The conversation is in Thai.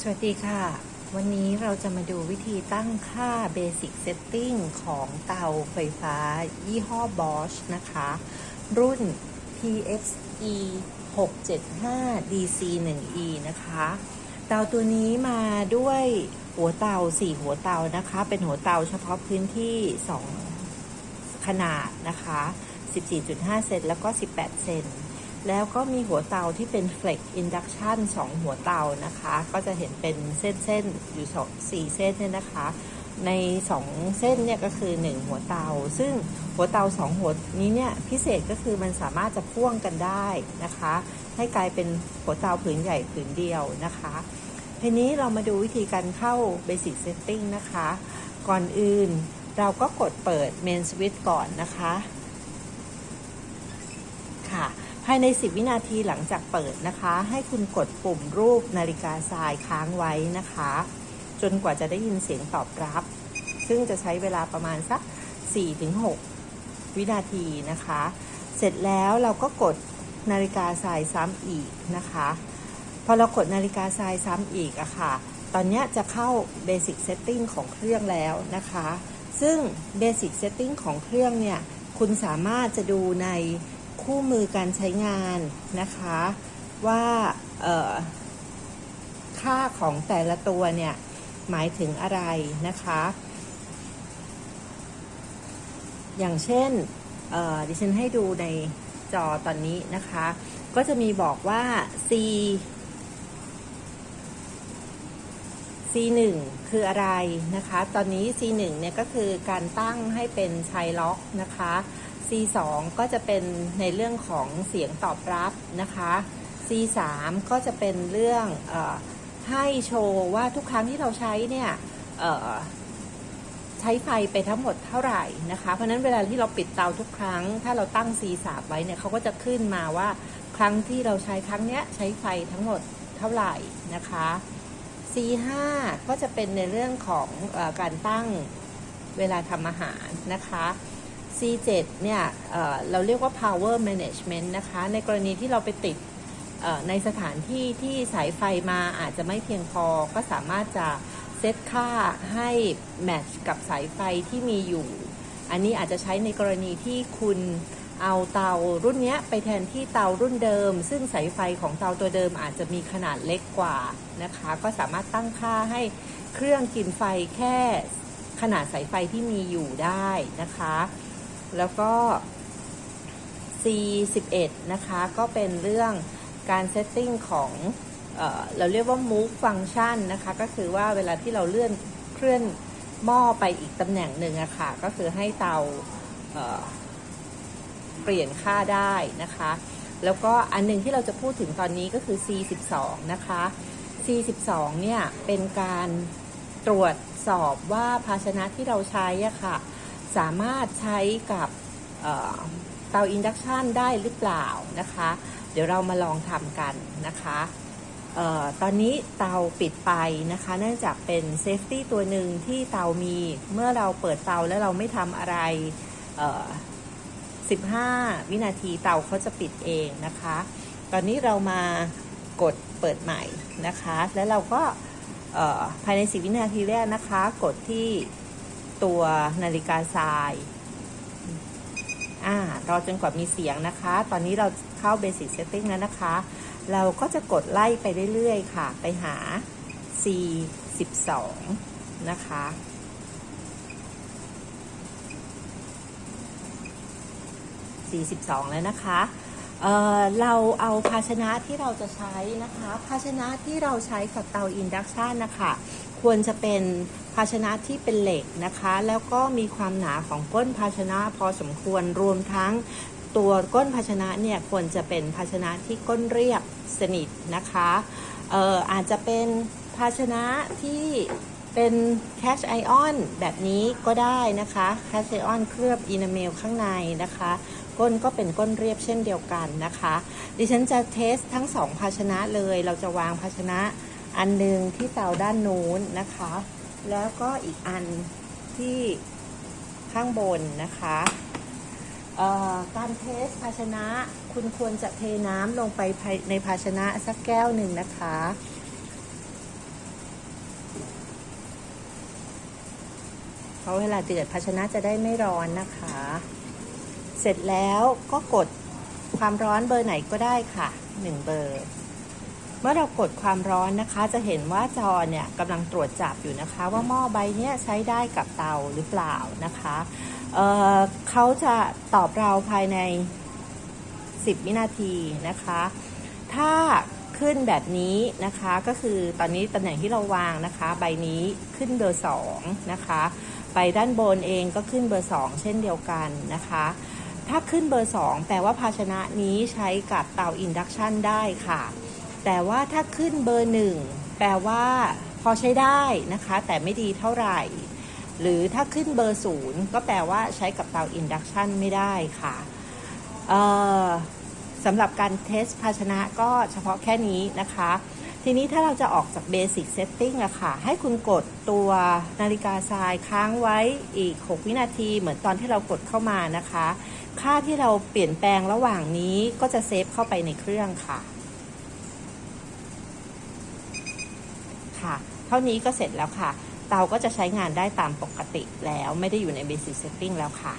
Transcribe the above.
สวัสดีค่ะ วันนี้เราจะมาดูวิธีตั้งค่า Basic Setting ของเตาไฟฟ้า ยี่ห้อ Bosch นะคะ รุ่น TXE 675 DC 1E นะคะ เตาตัวนี้มาด้วยหัวเตา 4 หัวเตานะคะ เป็นหัวเตาเฉพาะพื้นที่ 2 ขนาดนะคะ 14.5 เซนแล้วก็ 18 เซน แล้วก็มีหัวเตาที่เป็น Flex Induction 2 หัวเตานะคะ ก็จะเห็นเป็นเส้นๆ อยู่สี่เส้นเนี่ยนะคะ ใน 2 เส้นเนี่ยก็คือ 1 หัวเตา ซึ่งหัวเตา 2 หัวนี้เนี่ยพิเศษก็คือมันสามารถจะพ่วงกันได้นะคะ ให้กลายเป็นหัวเตาผืนใหญ่ผืนเดียวนะคะทีนี้เรามาดูวิธีการเข้า Basic Setting นะคะ ก่อนอื่นเราก็กดเปิด Main Switch ก่อนนะคะ ภายใน 10 วินาทีหลังจากเปิดนะคะ ให้คุณกดปุ่มรูปนาฬิกาทรายค้างไว้นะคะ จนกว่าจะได้ยินเสียงตอบรับ ซึ่งจะใช้เวลาประมาณสัก 4-6 วินาทีนะคะ เสร็จแล้วเราก็กดนาฬิกาทรายซ้ำอีกนะคะ พอเรากดนาฬิกาทรายซ้ำอีกอะค่ะ ตอนนี้จะเข้า Basic Setting ของเครื่องแล้วนะคะ ซึ่ง Basic Setting ของเครื่องเนี่ย คุณสามารถจะดูใน คู่มือการใช้งานนะคะ ว่าค่าของแต่ละตัวเนี่ย หมายถึงอะไรนะคะ อย่างเช่นดิฉันให้ดูในจอตอนนี้นะคะ ก็จะมีบอกว่า C C1 คืออะไรนะคะ ตอนนี้ C1 เนี่ยก็คือการตั้งให้เป็นชายล็อกนะคะ C2 ก็จะเป็นในเรื่องของเสียงตอบรับนะคะ C3 ก็จะเป็นเรื่องอให้โชว์ว่าทุกครั้งที่เราใช้เนี่ยใช้ไฟไปทั้งหมดเท่าไหร่นะคะ เพราะนั้นเวลาที่เราปิดเตาทุกครั้ง ถ้าเราตั้ง C3 ไว้เนี่ยเขาก็จะขึ้นมาว่าครั้งที่เราใช้ครั้งเนี้ยใช้ไฟทั้งหมดเท่าไหร่นะคะ C5 ก็จะเป็นในเรื่องของอการตั้งเวลาทำอาหารนะคะ C7 เนี่ยเเราเรียกว่า power management นะคะ ในกรณีที่เราไปติดในสถานที่ที่สายไฟมาอาจจะไม่เพียงพอ ก็สามารถจะเซตค่าให้แมทช์กับสายไฟที่มีอยู่ อันนี้อาจจะใช้ในกรณีที่คุณเอาเตารุ่นนี้ไปแทนที่เตารุ่นเดิม ซึ่งสายไฟของเตาตัวเดิมอาจจะมีขนาดเล็กกว่านะคะ ก็สามารถตั้งค่าให้เครื่องกินไฟแค่ขนาดสายไฟที่มีอยู่ได้นะคะ แล้วก็ C11 นะคะ ก็เป็นเรื่องการเซตติ้งของเออเราเรียกว่า move function นะคะ ก็คือว่าเวลาที่เราเลื่อนเคลื่อนหม้อไปอีกตำแหน่งหนึ่งอะคะ่ะ ก็คือให้เตาเเปลี่ยนค่าได้นะคะ แล้วก็อันหนึ่งที่เราจะพูดถึงตอนนี้ก็คือ C12 นะคะ C12 เนี่ยเป็นการตรวจสอบว่าภาชนะที่เราใช้อะค่ะ สามารถใช้กับเเตาอินดักชันได้หรือเปล่านะคะ เดี๋ยวเรามาลองทำกันนะคะออตอนนี้เตาปิดไปนะคะ เนื่องจากเป็นเซฟตี้ตัวหนึ่งที่เตามีเมื่อเราเปิดเตาแล้วเราไม่ทำอะไร 15 วินาทีเตาเขาจะปิดเองนะคะ ตอนนี้เรามากดเปิดใหม่นะคะ แล้วเราก็ภายใน 10 วินาทีแรกนะคะ กดที่ ตัวนาฬิกาทราย อ่ารอจนกว่ามีเสียงนะคะ ตอนนี้เราเข้า Basic Setting แล้วนะคะ เราก็จะกดไล่ไปเรื่อยๆ ค่ะ ไปหา C12 นะคะ 42 แล้วนะคะเเราเอาภาชนะที่เราจะใช้นะคะ ภาชนะที่เราใช้กับเตาอินดักชันนะคะ ควรจะเป็นภาชนะที่เป็นเหล็กนะคะ แล้วก็มีความหนาของก้นภาชนะพอสมควรรวมทั้งตัวก้นภาชนะเนี่ยควรจะเป็นภาชนะที่ก้นเรียบสนิทนะคะเอ่ออาจจะเป็นภาชนะที่เป็นแคชไอออนแบบนี้ก็ได้นะคะแคชไอออนเคลือบอินาเมลข้างในนะคะ ก้นก็เป็นก้นเรียบเช่นเดียวกันนะคะ ดิฉันจะเทสทั้งสองภาชนะเลยเราจะวางภาชนะ อันหนึ่งที่เตาด้านนู้นนะคะ แล้วก็อีกอันที่ข้างบนนะคะการเทสภาชนะคุณควรจะเทน้ำลงไปในภาชนะสักแก้วหนึ่งนะคะ เพราะเวลาเดือดภาชนะจะได้ไม่ร้อนนะคะ เสร็จแล้วก็กดความร้อนเบอร์ไหนก็ได้ค่ะ 1 เบอร์ เมื่อเรากดความร้อนนะคะ จะเห็นว่าจอเนี่ยกำลังตรวจจับอยู่นะคะ ว่าหม้อใบเนี้ยใช้ได้กับเตาหรือเปล่านะคะเเขาจะตอบเราภายใน 10 วินาทีนะคะ ถ้าขึ้นแบบนี้นะคะก็คือตอนนี้ตำแหน่งที่เราวางนะคะ ใบนี้ขึ้นเบอร์2นะคะใบด้านบนเองก็ขึ้นเบอร์ 2 เช่นเดียวกันนะคะ ถ้าขึ้นเบอร์ 2 แปลว่าภาชนะนี้ใช้กับเตาอินดักชันได้ค่ะ แต่ว่าถ้าขึ้นเบอร์1แปลว่าพอใช้ได้นะคะ แต่ไม่ดีเท่าไหร่ หรือถ้าขึ้นเบอร์0ก็แปลว่าใช้กับเตาอินดักชันไม่ได้ค่ะสำหรับการเทสภาชนะก็เฉพาะแค่นี้นะคะ ทีนี้ถ้าเราจะออกจาก Basic Setting อะค่ะ ให้คุณกดตัวนาฬิกาทรายค้างไว้อีก 6 วินาที เหมือนตอนที่เรากดเข้ามานะคะ ค่าที่เราเปลี่ยนแปลงระหว่างนี้ก็จะเซฟเข้าไปในเครื่องค่ะ ค่ะ เท่านี้ก็เสร็จแล้วค่ะ เตาก็จะใช้งานได้ตามปกติแล้วไม่ได้อยู่ใน Basic Setting แล้วค่ะ